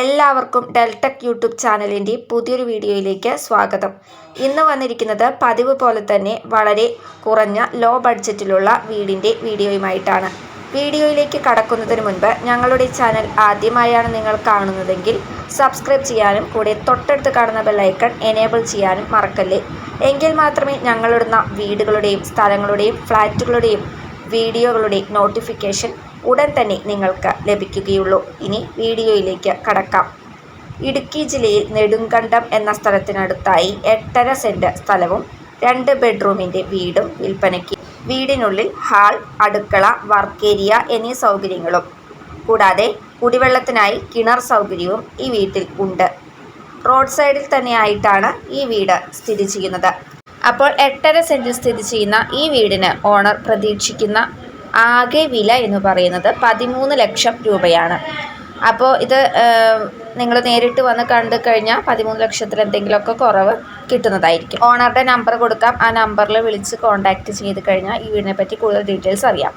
എല്ലാവർക്കും Deltech YouTube ചാനലിന്റെ പുതിയൊരു വീഡിയോയിലേക്ക് സ്വാഗതം. ഇന്ന് വന്നിരിക്കുന്നത് പതിവ് പോലെ തന്നെ വളരെ കുറഞ്ഞ ലോ ബഡ്ജറ്റിലുള്ള വീടിന്റെ വീഡിയോയുമായിട്ടാണ്. വീഡിയോയിലേക്ക് കടക്കുന്നതിന് മുൻപ് ഞങ്ങളുടെ ചാനൽ ആദ്യമായാണ് നിങ്ങൾ കാണുന്നതെങ്കിൽ സബ്സ്ക്രൈബ് ചെയ്യാനും കൂടെ തൊട്ടടുത്ത് കാണുന്ന ബെല്ലൈക്കൺ എനേബിൾ ചെയ്യാനും മറക്കല്ലേ. എങ്കിൽ മാത്രമേ ഞങ്ങളിടുന്ന വീടുകളുടെയും സ്ഥലങ്ങളുടെയും ഫ്ലാറ്റുകളുടെയും വീഡിയോകളുടെ നോട്ടിഫിക്കേഷൻ ഉടൻ തന്നെ നിങ്ങൾക്ക് ലഭിക്കുകയുള്ളൂ. ഇനി വീഡിയോയിലേക്ക് കടക്കാം. ഇടുക്കി ജില്ലയിൽ നെടുങ്കണ്ടം എന്ന സ്ഥലത്തിനടുത്തായി എട്ടര സെന്റ് സ്ഥലവും രണ്ട് ബെഡ്റൂമിന്റെ വീടും വിൽപ്പനയ്ക്ക്. വീടിനുള്ളിൽ ഹാൾ അടുക്കള വർക്ക് ഏരിയ എന്നീ സൗകര്യങ്ങളും. കൂടാതെ കുടിവെള്ളത്തിനായി കിണർ സൗകര്യവും ഈ വീട്ടിൽ ഉണ്ട്. റോഡ് സൈഡിൽ തന്നെയായിട്ടാണ് ഈ വീട് സ്ഥിതി ചെയ്യുന്നത്. അപ്പോൾ എട്ടര സെന്റിൽ സ്ഥിതി ചെയ്യുന്ന ഈ വീടിന് ഓണർ പ്രതീക്ഷിക്കുന്ന ആകെ വില എന്ന് പറയുന്നത് പതിമൂന്ന് ലക്ഷം രൂപയാണ്. അപ്പോൾ ഇത് നിങ്ങൾ നേരിട്ട് വന്ന് കണ്ടു കഴിഞ്ഞാൽ പതിമൂന്ന് ലക്ഷത്തിൽ എന്തെങ്കിലുമൊക്കെ കുറവ് കിട്ടുന്നതായിരിക്കും. ഓണറുടെ നമ്പർ കൊടുക്കാം. ആ നമ്പറിൽ വിളിച്ച് കോൺടാക്റ്റ് ചെയ്ത് കഴിഞ്ഞാൽ ഈ വീടിനെ പറ്റി കൂടുതൽ ഡീറ്റെയിൽസ് അറിയാം.